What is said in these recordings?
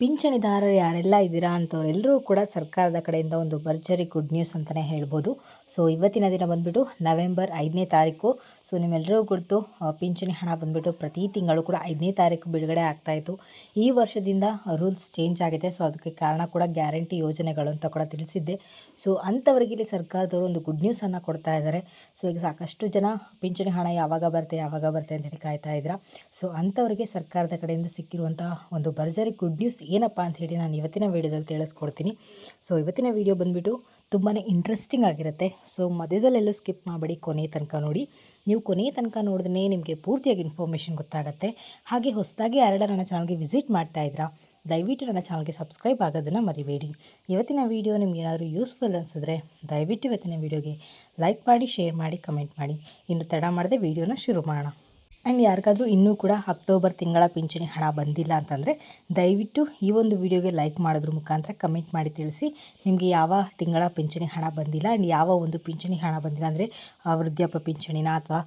ಪಿಂಚಣಿದಾರರು ಯಾರೆಲ್ಲ ಇದ್ದೀರಾ ಅಂಥವ್ರೆಲ್ಲರೂ ಕೂಡ ಸರ್ಕಾರದ ಕಡೆಯಿಂದ ಒಂದು ಭರ್ಜರಿ ಗುಡ್ ನ್ಯೂಸ್ ಅಂತಲೇ ಹೇಳ್ಬೋದು. ಸೊ, ಇವತ್ತಿನ ದಿನ ಬಂದುಬಿಟ್ಟು ನವೆಂಬರ್ ಐದನೇ ತಾರೀಕು. ಸೊ ನಿಮ್ಮೆಲ್ಲರಿಗೂ ಗೊತ್ತು ಪಿಂಚಣಿ ಹಣ ಬಂದುಬಿಟ್ಟು ಪ್ರತಿ ತಿಂಗಳು ಕೂಡ ಐದನೇ ತಾರೀಕು ಬಿಡುಗಡೆ ಆಗ್ತಾಯಿತ್ತು ಈ ವರ್ಷದಿಂದ ರೂಲ್ಸ್ ಚೇಂಜ್ ಆಗಿದೆ. ಸೊ, ಅದಕ್ಕೆ ಕಾರಣ ಕೂಡ ಗ್ಯಾರಂಟಿ ಯೋಜನೆಗಳು ಅಂತ ಕೂಡ ತಿಳಿಸಿದ್ದೆ. ಸೊ, ಅಂಥವರಿಗೆ ಸರ್ಕಾರದವರು ಒಂದು ಗುಡ್ ನ್ಯೂಸನ್ನು ಕೊಡ್ತಾ ಇದ್ದಾರೆ. ಸೊ, ಈಗ ಸಾಕಷ್ಟು ಜನ ಪಿಂಚಣಿ ಹಣ ಯಾವಾಗ ಬರುತ್ತೆ ಯಾವಾಗ ಬರುತ್ತೆ ಅಂತ ಹೇಳಿ ಕಾಯ್ತಾ ಇದ್ದೀರಾ. ಸೊ, ಅಂಥವರಿಗೆ ಸರ್ಕಾರದ ಕಡೆಯಿಂದ ಸಿಕ್ಕಿರುವಂತಹ ಒಂದು ಭರ್ಜರಿ ಗುಡ್ ನ್ಯೂಸ್ ಏನಪ್ಪ ಅಂತ ಹೇಳಿ ನಾನು ಇವತ್ತಿನ ವೀಡಿಯೋದಲ್ಲಿ ತಿಳಿಸ್ಕೊಡ್ತೀನಿ. ಸೊ ಇವತ್ತಿನ ವೀಡಿಯೋ ಬಂದುಬಿಟ್ಟು ತುಂಬಾ ಇಂಟ್ರೆಸ್ಟಿಂಗ್ ಆಗಿರುತ್ತೆ. ಸೊ ಮಧ್ಯದಲ್ಲೆಲ್ಲೂ ಸ್ಕಿಪ್ ಮಾಡಬೇಡಿ ಕೊನೆ ತನಕ ನೋಡಿ. ನೀವು ಕೊನೆ ತನಕ ನೋಡಿದ್ರೆ ನಿಮಗೆ ಪೂರ್ತಿಯಾಗಿ ಇನ್ಫಾರ್ಮೇಷನ್ ಗೊತ್ತಾಗುತ್ತೆ. ಹಾಗೆ ಹೊಸದಾಗಿ ಯಾರೆಲ್ಲ ನನ್ನ ಚಾನಲ್ಗೆ ವಿಸಿಟ್ ಮಾಡ್ತಾ ಇದ್ದೀರಾ ದಯವಿಟ್ಟು ನನ್ನ ಚಾನಲ್ಗೆ ಸಬ್ಸ್ಕ್ರೈಬ್ ಆಗೋದನ್ನು ಮರಿಬೇಡಿ. ಇವತ್ತಿನ ವೀಡಿಯೋ ನಿಮ್ಗೆ ಏನಾದರೂ ಯೂಸ್ಫುಲ್ ಅನಿಸಿದ್ರೆ ದಯವಿಟ್ಟು ಇವತ್ತಿನ ವೀಡಿಯೋಗೆ ಲೈಕ್ ಮಾಡಿ ಶೇರ್ ಮಾಡಿ ಕಮೆಂಟ್ ಮಾಡಿ. ಇನ್ನು ತಡ ಮಾಡದೆ ವೀಡಿಯೋನ ಶುರು ಮಾಡೋಣ. ಆ್ಯಂಡ್ ಯಾರಿಗಾದ್ರೂ ಇನ್ನೂ ಕೂಡ ಅಕ್ಟೋಬರ್ ತಿಂಗಳ ಪಿಂಚಣಿ ಹಣ ಬಂದಿಲ್ಲ ಅಂತಂದರೆ ದಯವಿಟ್ಟು ಈ ಒಂದು ವಿಡಿಯೋಗೆ ಲೈಕ್ ಮಾಡೋದ್ರ ಮುಖಾಂತರ ಕಮೆಂಟ್ ಮಾಡಿ ತಿಳಿಸಿ ನಿಮಗೆ ಯಾವ ತಿಂಗಳ ಪಿಂಚಣಿ ಹಣ ಬಂದಿಲ್ಲ ಆ್ಯಂಡ್ ಯಾವ ಒಂದು ಪಿಂಚಣಿ ಹಣ ಬಂದಿಲ್ಲ ಅಂದರೆ ವೃದ್ಧಾಪ್ಯ ಪಿಂಚಣಿನ ಅಥವಾ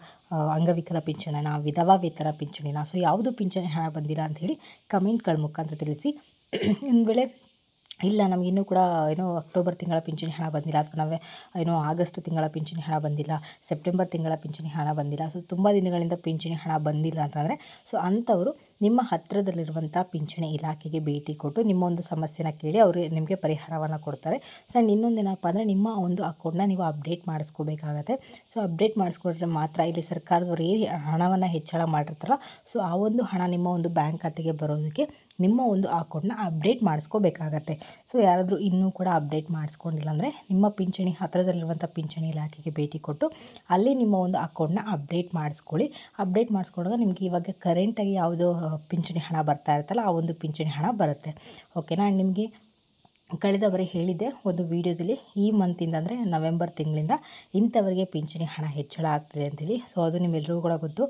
ಅಂಗವಿಕಲ ಪಿಂಚಣಿನ, ವಿಧವಾ ವೇತನ ಪಿಂಚಣಿನ ಸೊ ಯಾವುದು ಪಿಂಚಣಿ ಹಣ ಬಂದಿಲ್ಲ ಅಂಥೇಳಿ ಕಮೆಂಟ್ಗಳ ಮುಖಾಂತರ ತಿಳಿಸಿ. ಒಂದು ವೇಳೆ ಇಲ್ಲ, ನಮ್ಗೆ ಇನ್ನೂ ಕೂಡ ಏನೋ ಅಕ್ಟೋಬರ್ ತಿಂಗಳ ಪಿಂಚಣಿ ಹಣ ಬಂದಿಲ್ಲ. ಅಥವಾ ನಾವೇ ಏನೋ ಆಗಸ್ಟ್ ತಿಂಗಳ ಪಿಂಚಣಿ ಹಣ ಬಂದಿಲ್ಲ, ಸೆಪ್ಟೆಂಬರ್ ತಿಂಗಳ ಪಿಂಚಣಿ ಹಣ ಬಂದಿಲ್ಲ. ಸೊ, ತುಂಬ ದಿನಗಳಿಂದ ಪಿಂಚಣಿ ಹಣ ಬಂದಿಲ್ಲ ಅಂತಂದರೆ, ಸೊ, ಅಂಥವರು ನಿಮ್ಮ ಹತ್ತಿರದಲ್ಲಿರುವಂಥ ಪಿಂಚಣಿ ಇಲಾಖೆಗೆ ಭೇಟಿ ಕೊಟ್ಟು ನಿಮ್ಮ ಒಂದು ಸಮಸ್ಯೆನ ಕೇಳಿ ಅವರು ನಿಮಗೆ ಪರಿಹಾರವನ್ನು ಕೊಡ್ತಾರೆ. ಸೊ ಇನ್ನೊಂದು ಏನಪ್ಪ ಅಂದರೆ, ನಿಮ್ಮ ಒಂದು ಅಕೌಂಟ್ನ ನೀವು ಅಪ್ಡೇಟ್ ಮಾಡಿಸ್ಕೋಬೇಕಾಗತ್ತೆ. ಸೊ ಅಪ್ಡೇಟ್ ಮಾಡಿಸ್ಕೊಂಡ್ರೆ ಮಾತ್ರ ಇಲ್ಲಿ ಸರ್ಕಾರದವ್ರು ಏನು ಹಣವನ್ನು ಹೆಚ್ಚಳ ಮಾಡಿರ್ತಾರಲ್ಲ ಸೊ, ಆ ಒಂದು ಹಣ ನಿಮ್ಮ ಒಂದು ಬ್ಯಾಂಕ್ ಖಾತೆಗೆ ಬರೋದಕ್ಕೆ ನಿಮ್ಮ ಒಂದು ಅಕೌಂಟ್ನ ಅಪ್ಡೇಟ್ ಮಾಡಿಸ್ಕೋಬೇಕಾಗತ್ತೆ. ಸೊ ಯಾರಾದರೂ ಇನ್ನೂ ಕೂಡ ಅಪ್ಡೇಟ್ ಮಾಡಿಸ್ಕೊಂಡಿಲ್ಲ ಅಂದರೆ ನಿಮ್ಮ ಪಿಂಚಣಿ ಹತ್ತಿರದಲ್ಲಿರುವಂಥ ಪಿಂಚಣಿ ಇಲಾಖೆಗೆ ಭೇಟಿ ಕೊಟ್ಟು ಅಲ್ಲಿ ನಿಮ್ಮ ಒಂದು ಅಕೌಂಟ್ನ ಅಪ್ಡೇಟ್ ಮಾಡಿಸ್ಕೊಳ್ಳಿ. ಅಪ್ಡೇಟ್ ಮಾಡಿಸ್ಕೊಂಡಾಗ ನಿಮಗೆ ಇವಾಗ ಕರೆಂಟಾಗಿ ಯಾವುದು ಪಿಂಚಣಿ ಹಣ ಬರ್ತಾ ಇರುತ್ತಲ್ಲ, ಆ ಒಂದು ಪಿಂಚಣಿ ಹಣ ಬರುತ್ತೆ. ಓಕೆನಾ ನಿಮಗೆ ಕಳೆದ ಬರೀ ಹೇಳಿದ್ದೆ, ಒಂದು ವಿಡಿಯೋದಲ್ಲಿ ಈ ಮಂತಿಂದ ಅಂದರೆ ನವೆಂಬರ್ ತಿಂಗಳಿಂದ ಇಂಥವರಿಗೆ ಪಿಂಚಣಿ ಹಣ ಹೆಚ್ಚಳ ಆಗ್ತಿದೆ ಅಂತೇಳಿ. ಸೊ ಅದು ನಿಮ್ಮೆಲ್ಲರಿಗೂ ಕೂಡ ಗೊತ್ತು.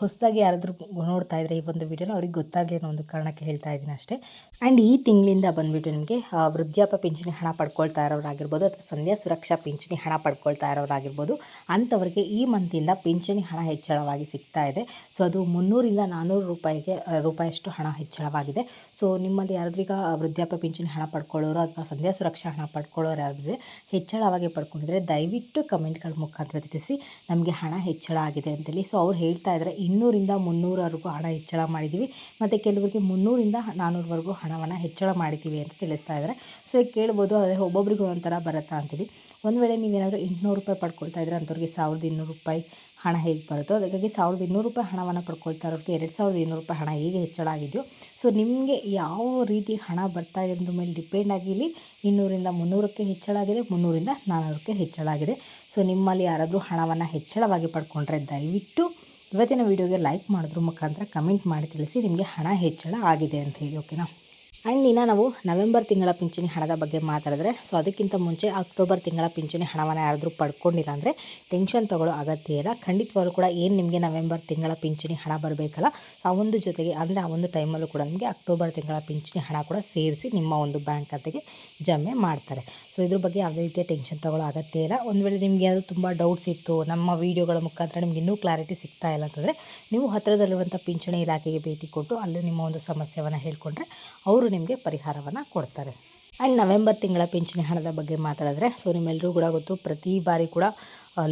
ಹೊಸದಾಗಿ ಯಾರಾದರೂ ನೋಡ್ತಾ ಇದ್ರೆ ಈ ಒಂದು ವಿಡಿಯೋನ ಅವ್ರಿಗೆ ಗೊತ್ತಾಗಿ ಅನ್ನೋ ಒಂದು ಕಾರಣಕ್ಕೆ ಹೇಳ್ತಾ ಇದ್ದೀನಿ ಅಷ್ಟೇ. ಆ್ಯಂಡ್ ಈ ತಿಂಗಳಿಂದ ಬಂದುಬಿಟ್ಟು ನಿಮಗೆ ವೃದ್ಧಾಪ ವೃದ್ಧಾಪ್ಯ ಪಿಂಚಣಿ ಹಣ ಪಡ್ಕೊಳ್ತಾ ಇರೋರಾಗಿರ್ಬೋದು ಅಥವಾ ಸಂಧ್ಯಾ ಸುರಕ್ಷಾ ಪಿಂಚಣಿ ಹಣ ಪಡ್ಕೊಳ್ತಾ ಇರೋರಾಗಿರ್ಬೋದು, ಅಂಥವ್ರಿಗೆ ಈ ಮಂತಿಂದ ಪಿಂಚಣಿ ಹಣ ಹೆಚ್ಚಳವಾಗಿ ಸಿಗ್ತಾ ಇದೆ. ಸೊ ಅದು ಮುನ್ನೂರಿಂದ ನಾನ್ನೂರು ರೂಪಾಯಿಗೆ ರೂಪಾಯಿಷ್ಟು ಹಣ ಹೆಚ್ಚಳವಾಗಿದೆ. ಸೊ ನಿಮ್ಮಲ್ಲಿ ಯಾರಾದ್ರೂ ಈಗ ಪಿಂಚಣಿ ಹಣ ಪಡ್ಕೊಳ್ಳೋರು ಅಥವಾ ಸಂಧ್ಯಾ ಸುರಕ್ಷಾ ಹಣ ಪಡ್ಕೊಳ್ಳೋರು ಯಾರಾದ್ರೆ ಹೆಚ್ಚಳವಾಗಿ ಪಡ್ಕೊಂಡಿದ್ರೆ ದಯವಿಟ್ಟು ಕಮೆಂಟ್ಗಳ ಮುಖಾಂತರ ತಿಳಿಸಿ ನಮಗೆ ಹಣ ಹೆಚ್ಚಳ ಆಗಿದೆ ಅಂತೇಳಿ. ಸೊ ಅವ್ರು ಹೇಳ್ತಾ ಇದ್ದಾರೆ ಇನ್ನೂರಿಂದ ಮುನ್ನೂರವರೆಗೂ ಹಣ ಹೆಚ್ಚಳ ಮಾಡಿದ್ದೀವಿ. ಮತ್ತು ಕೆಲವರಿಗೆ ಮುನ್ನೂರಿಂದ ನಾನ್ನೂರವರೆಗೂ ಹಣವನ್ನು ಹೆಚ್ಚಳ ಮಾಡಿದ್ದೀವಿ ಅಂತ ತಿಳಿಸ್ತಾ ಇದ್ದಾರೆ. ಸೊ ಈಗ ಕೇಳ್ಬೋದು ಅದೇ ಒಬ್ಬೊಬ್ರಿಗೂ ಒಂಥರ ಬರುತ್ತಾ ಅಂತೀವಿ. ಒಂದು ವೇಳೆ ನೀವೇನಾದರೂ ಎಂಟುನೂರು ರೂಪಾಯಿ ಪಡ್ಕೊಳ್ತಾ ಇದ್ರೆ ಅಂಥವ್ರಿಗೆ ಸಾವಿರದ ಇನ್ನೂರು ರೂಪಾಯಿ ಹಣ ಹೇಗೆ ಬರುತ್ತೋ, ಅದಕ್ಕಾಗಿ ಸಾವಿರದ ಇನ್ನೂರು ರೂಪಾಯಿ ಹಣವನ್ನು ಪಡ್ಕೊಳ್ತಾ ಇರೋರಿಗೆ ಎರಡು ಸಾವಿರದ ಇನ್ನೂರು ರೂಪಾಯಿ ಹಣ ಹೇಗೆ ಹೆಚ್ಚಳ ಆಗಿದೆಯೋ ಸೊ ನಿಮಗೆ ಯಾವ ರೀತಿ ಹಣ ಬರ್ತಾ ಇದೆ ಮೇಲೆ ಡಿಪೆಂಡ್ ಆಗಿ ಇಲ್ಲಿ ಇನ್ನೂರಿಂದ ಮುನ್ನೂರಕ್ಕೆ ಹೆಚ್ಚಳ ಆಗಿದೆ, ಮುನ್ನೂರಿಂದ ನಾನ್ನೂರಕ್ಕೆ ಹೆಚ್ಚಳ ಆಗಿದೆ. ಸೊ ನಿಮ್ಮಲ್ಲಿ ಯಾರಾದರೂ ಹಣವನ್ನು ಹೆಚ್ಚಳವಾಗಿ ಪಡ್ಕೊಂಡ್ರೆ ದಯವಿಟ್ಟು ಇವತ್ತಿನ ವೀಡಿಯೋಗೆ ಲೈಕ್ ಮಾಡಿದ್ರ ಮುಖಾಂತರ ಕಮೆಂಟ್ ಮಾಡಿ ತಿಳಿಸಿ ನಿಮಗೆ ಹಣ ಹೆಚ್ಚಳ ಆಗಿದೆ ಅಂತ ಹೇಳಿ ಓಕೆನಾ ಆ್ಯಂಡ್ ಇನ್ನು ನಾವು ನವೆಂಬರ್ ತಿಂಗಳ ಪಿಂಚಣಿ ಹಣದ ಬಗ್ಗೆ ಮಾತಾಡಿದ್ರೆ ಸೊ ಅದಕ್ಕಿಂತ ಮುಂಚೆ ಅಕ್ಟೋಬರ್ ತಿಂಗಳ ಪಿಂಚಣಿ ಹಣವನ್ನು ಯಾರಾದರೂ ಪಡ್ಕೊಂಡಿಲ್ಲ ಅಂದರೆ ಟೆನ್ಷನ್ ತಗೊಳ್ಳೋ ಅಗತ್ಯ ಇಲ್ಲ. ಖಂಡಿತವಾಗ್ಲೂ ಕೂಡ ಏನು ನಿಮಗೆ ನವೆಂಬರ್ ತಿಂಗಳ ಪಿಂಚಣಿ ಹಣ ಬರಬೇಕಲ್ಲ ಆ ಒಂದು ಜೊತೆಗೆ ಅಂದರೆ ಆ ಒಂದು ಟೈಮಲ್ಲೂ ಕೂಡ ನಿಮಗೆ ಅಕ್ಟೋಬರ್ ತಿಂಗಳ ಪಿಂಚಣಿ ಹಣ ಕೂಡ ಸೇರಿಸಿ ನಿಮ್ಮ ಒಂದು ಬ್ಯಾಂಕ್ ಖಾತೆಗೆ ಜಮೆ ಮಾಡ್ತಾರೆ. ಸೊ ಇದ್ರ ಬಗ್ಗೆ ಯಾವುದೇ ರೀತಿಯ ಟೆನ್ಷನ್ ತಗೊಳ್ಳೋ ಅಗತ್ಯ ಇಲ್ಲ. ಒಂದು ವೇಳೆ ನಿಮಗೆ ಯಾವುದು ತುಂಬ ಡೌಟ್ಸ್ ಇತ್ತು, ನಮ್ಮ ವೀಡಿಯೋಗಳ ಮುಖಾಂತರ ನಿಮ್ಗೆ ಇನ್ನೂ ಕ್ಲಾರಿಟಿ ಸಿಗ್ತಾ ಇಲ್ಲ ಅಂತಂದರೆ, ನೀವು ಹತ್ತಿರದಲ್ಲಿರುವಂಥ ಪಿಂಚಣಿ ಇಲಾಖೆಗೆ ಭೇಟಿ ಕೊಟ್ಟು ಅಲ್ಲಿ ನಿಮ್ಮ ಒಂದು ಸಮಸ್ಯೆಯನ್ನು ಹೇಳ್ಕೊಂಡ್ರೆ, ಅವರು ನಿಮಗೆ ಪರಿಹಾರವನ್ನು ಕೊಡ್ತಾರೆ. ಆ್ಯಂಡ್ ನವೆಂಬರ್ ತಿಂಗಳ ಪಿಂಚಣಿ ಹಣದ ಬಗ್ಗೆ ಮಾತಾಡಿದ್ರೆ, ಸೊ ನಿಮ್ಮೆಲ್ಲರೂ ಕೂಡ ಗೊತ್ತು, ಪ್ರತಿ ಬಾರಿ ಕೂಡ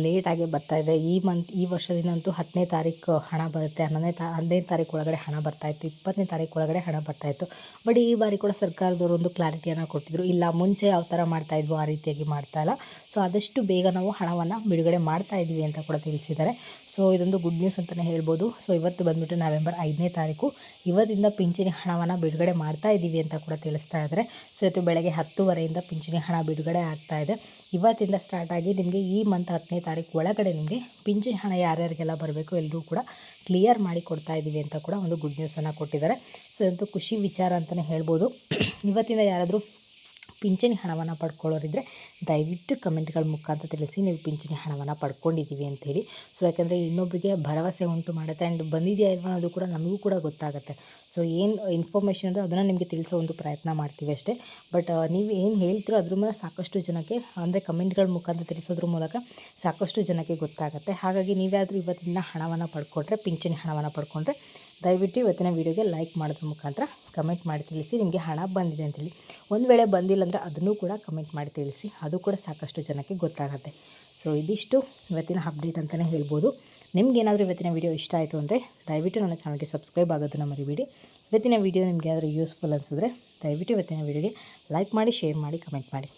ಲೇಟಾಗಿ ಬರ್ತಾ ಇದೆ. ಈ ಮಂತ್ ಈ ವರ್ಷದಿಂದಂತೂ ಹತ್ತನೇ ತಾರೀಕು ಹಣ ಬರುತ್ತೆ. ಹನ್ನೊಂದನೇ ತಾ, ಹದಿನೈದು ತಾರೀಕು ಒಳಗಡೆ ಹಣ ಬರ್ತಾಯಿತ್ತು ಇಪ್ಪತ್ತನೇ ತಾರೀಕು ಒಳಗಡೆ ಹಣ ಬರ್ತಾಯಿತ್ತು ಬಟ್ ಈ ಬಾರಿ ಕೂಡ ಸರ್ಕಾರದವರು ಒಂದು ಕ್ಲಾರಿಟಿಯನ್ನು ಕೊಟ್ಟಿದ್ರು. ಇಲ್ಲ, ಮುಂಚೆ ಯಾವ ಥರ ಮಾಡ್ತಾಯಿದ್ವು ಆ ರೀತಿಯಾಗಿ ಮಾಡ್ತಾ ಇಲ್ಲ. ಸೊ ಆದಷ್ಟು ಬೇಗ ನಾವು ಹಣವನ್ನು ಬಿಡುಗಡೆ ಮಾಡ್ತಾ ಇದ್ದೀವಿ ಅಂತ ಕೂಡ ತಿಳಿಸಿದ್ದಾರೆ. ಸೊ ಇದೊಂದು ಗುಡ್ ನ್ಯೂಸ್ ಅಂತಲೇ ಹೇಳ್ಬೋದು. ಸೊ ಇವತ್ತು ಬಂದುಬಿಟ್ಟು ನವೆಂಬರ್ ಐದನೇ ತಾರೀಕು. ಇವತ್ತಿಂದ ಪಿಂಚಣಿ ಹಣವನ್ನು ಬಿಡುಗಡೆ ಮಾಡ್ತಾ ಇದ್ದೀವಿ ಅಂತ ಕೂಡ ತಿಳಿಸ್ತಾ ಇದ್ದಾರೆ ಸೊ ಇವತ್ತು ಬೆಳಗ್ಗೆ ಹತ್ತುವರೆಯಿಂದ ಪಿಂಚಣಿ ಹಣ ಬಿಡುಗಡೆ ಆಗ್ತಾ ಇದೆ. ಇವತ್ತಿಂದ ಸ್ಟಾರ್ಟ್ ಆಗಿ ನಿಮಗೆ ಈ ಮಂತ್ ಹತ್ತನೇ ತಾರೀಕು ಒಳಗಡೆ ನಿಮಗೆ ಪಿಂಚಣಿ ಹಣ ಯಾರ್ಯಾರಿಗೆಲ್ಲ ಬರಬೇಕು ಎಲ್ಲರೂ ಕೂಡ ಕ್ಲಿಯರ್ ಮಾಡಿ ಕೊಡ್ತಾ ಇದ್ದೀವಿ ಅಂತ ಕೂಡ ಒಂದು ಗುಡ್ ನ್ಯೂಸನ್ನು ಕೊಟ್ಟಿದ್ದಾರೆ ಸೊ ಇದಂತೂ ಖುಷಿ ವಿಚಾರ ಅಂತಲೇ ಹೇಳ್ಬೋದು. ಇವತ್ತಿಂದ ಯಾರಾದರೂ ಪಿಂಚಣಿ ಹಣವನ್ನು ಪಡ್ಕೊಳ್ಳೋರಿದ್ದರೆ ದಯವಿಟ್ಟು ಕಮೆಂಟ್ಗಳ ಮುಖಾಂತರ ತಿಳಿಸಿ ನೀವು ಪಿಂಚಣಿ ಹಣವನ್ನು ಪಡ್ಕೊಂಡಿದ್ದೀವಿ ಅಂತೇಳಿ ಸೊ ಯಾಕಂದರೆ ಇನ್ನೊಬ್ಬರಿಗೆ ಭರವಸೆ ಉಂಟು ಮಾಡುತ್ತೆ ಆ್ಯಂಡ್ ಬಂದಿದೆಯಾ ಇಲ್ವಾ ಅನ್ನೋದು ಕೂಡ ನಮಗೂ ಕೂಡ ಗೊತ್ತಾಗುತ್ತೆ. ಸೊ ಏನು ಇನ್ಫಾರ್ಮೇಷನ್ ಅಂದರೆ ಅದನ್ನು ನಿಮಗೆ ತಿಳಿಸೋ ಒಂದು ಪ್ರಯತ್ನ ಮಾಡ್ತೀವಿ ಅಷ್ಟೇ. ಬಟ್ ನೀವು ಏನು ಹೇಳ್ತೀರೋ ಅದ್ರ ಮೇಲೆ ಸಾಕಷ್ಟು ಜನಕ್ಕೆ, ಅಂದರೆ ಕಮೆಂಟ್ಗಳ ಮುಖಾಂತರ ತಿಳಿಸೋದ್ರ ಮೂಲಕ ಸಾಕಷ್ಟು ಜನಕ್ಕೆ ಗೊತ್ತಾಗುತ್ತೆ. ಹಾಗಾಗಿ ನೀವ್ಯಾದರೂ ಇವತ್ತಿನ ಹಣವನ್ನು ಪಡ್ಕೊಂಡ್ರೆ, ಪಿಂಚಣಿ ಹಣವನ್ನು ಪಡ್ಕೊಂಡ್ರೆ ದಯವಿಟ್ಟು ಇವತ್ತಿನ ವೀಡಿಯೋಗೆ ಲೈಕ್ ಮಾಡೋದ್ರ ಮುಖಾಂತರ ಕಮೆಂಟ್ ಮಾಡಿ ತಿಳಿಸಿ, ನಿಮಗೆ ಹಣ ಬಂದಿದೆ ಅಂತೇಳಿ ಒಂದು ವೇಳೆ ಬಂದಿಲ್ಲ ಅಂದರೆ ಅದನ್ನು ಕೂಡ ಕಮೆಂಟ್ ಮಾಡಿ ತಿಳಿಸಿ. ಅದು ಕೂಡ ಸಾಕಷ್ಟು ಜನಕ್ಕೆ ಗೊತ್ತಾಗುತ್ತೆ. ಸೊ ಇದಿಷ್ಟು ಇವತ್ತಿನ ಅಪ್ಡೇಟ್ ಅಂತಲೇ ಹೇಳ್ಬೋದು. ನಿಮಗೇನಾದರೂ ಇವತ್ತಿನ ವೀಡಿಯೋ ಇಷ್ಟ ಆಯಿತು ಅಂದರೆ ದಯವಿಟ್ಟು ನನ್ನ ಚಾನಲ್ಗೆ ಸಬ್ಸ್ಕ್ರೈಬ್ ಆಗೋದನ್ನು ಮರಿಬೇಡಿ. ಇವತ್ತಿನ ವೀಡಿಯೋ ನಿಮಗೆ ಏನಾದರೂ ಯೂಸ್ಫುಲ್ ಅನಿಸಿದ್ರೆ ದಯವಿಟ್ಟು ಇವತ್ತಿನ ವೀಡಿಯೋಗೆ ಲೈಕ್ ಮಾಡಿ ಶೇರ್ ಮಾಡಿ ಕಮೆಂಟ್ ಮಾಡಿ.